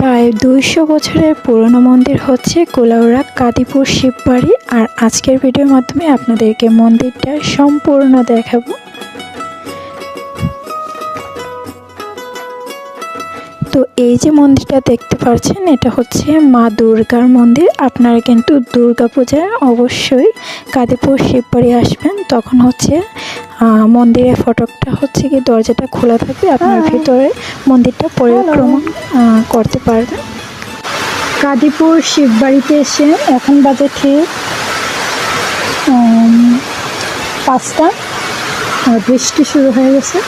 প্রায় দুইশো বছরের পুরনো মন্দির হচ্ছে কুলাউড়া, কাদিপুর, শিববাড়ি। আর আজকের ভিডিওর মাধ্যমে আপনাদেরকে মন্দিরটা সম্পূর্ণ দেখাবো। তো এই যে মন্দিরটা দেখতে পাচ্ছেন, এটা হচ্ছে মা দুর্গার মন্দির। আপনারা কিন্তু দুর্গা পূজায় অবশ্যই কাদিপুর, শিববাড়ি আসবেন। তখন হচ্ছে মন্দিরের ফটকটা হচ্ছে কি দরজাটা খোলা থাকবে আপনার ভিতরে মন্দিরটা পরিক্রমণ করতে পারবেন। কাদিপুর শিববাড়িতে এসে এখন বাজে ঠিক পাঁচটা বৃষ্টি শুরু হয়ে গেছে।